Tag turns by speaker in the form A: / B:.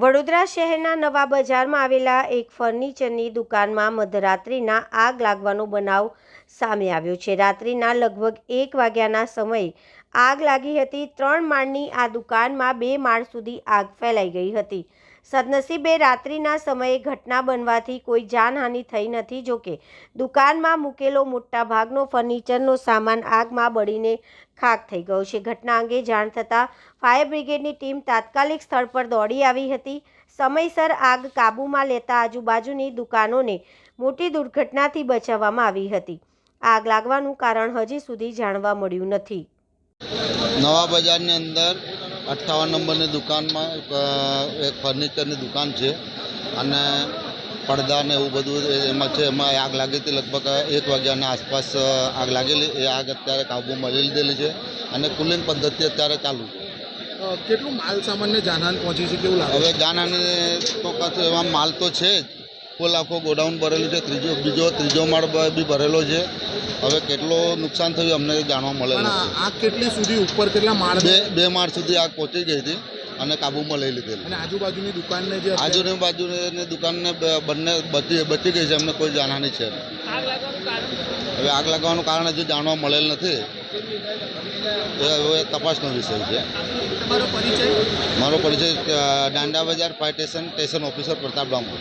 A: વડોદરા શહેરના નવા બજારમાં આવેલા એક ફર્નિચરની દુકાનમાં મધરાત્રિના આગ લાગવાનો બનાવ સામે આવ્યો છે. રાત્રિના લગભગ એક વાગ્યાના સમયે આગ લાગી હતી. ત્રણ માળની આ દુકાનમાં બે માળ સુધી આગ ફેલાઈ ગઈ હતી. સદનસીબે રાત્રિના સમયે ઘટના બનવાથી કોઈ જાનહાનિ થઈ નથી. જોકે, દુકાનમાં મૂકેલો મોટા ભાગનો ફર્નિચરનો સામાન આગમાં બળીને ખાક થઈ ગયો છે. ઘટના અંગે જાણ થતાં ફાયર બ્રિગેડની ટીમ તાત્કાલિક સ્થળ પર દોડી આવી હતી. સમયસર આગ કાબૂમાં લેતા આજુબાજુની દુકાનોને મોટી દુર્ઘટનાથી બચાવવામાં આવી હતી. આગ લાગવાનું કારણ હજી સુધી જાણવા મળ્યું નથી.
B: નવા બજારની અંદર અઠ્ઠાવન નંબરની દુકાનમાં એક, ફર્નિચરની દુકાન છે. અને પડદા ને એવું બધું એમાં છે એમાં આગ લાગી હતી લગભગ એક વાગ્યાના આસપાસ આગ લાગેલી. એ આગ અત્યારે કાબૂમાં લઈ લીધેલી છે અને કુલિંગ પદ્ધતિ અત્યારે ચાલુ. છે
C: કેટલું માલ સામાનને જાનહાન પહોંચી છે કેવું લાગે
B: હવે જાનહાન તો એમાં માલ તો છે જ. ફૂલ આખો ગોડાઉન ભરેલું છે ત્રીજો બીજો ત્રીજો માળ બી ભરેલો છે. હવે કેટલો નુકસાન થયું અમને જાણવા નથી.
C: આગ કેટલી સુધી ઉપર કેટલા માળ
B: બે બે માળ સુધી આગ પહોંચી ગઈ હતી અને કાબૂમાં લઈ લીધેલી.
C: અને આજુબાજુની દુકાનને જે
B: આજુની બાજુની દુકાનને બંને બચી બચી ગઈ છે અમને કોઈ જાણવાની છે હવે આગ લાગવાનું કારણ હજુ જાણવા મળેલ નથી. એ તપાસનો વિષય છે. મારો પરિચય દાંડા બજાર fire station station officer Pratap Damor.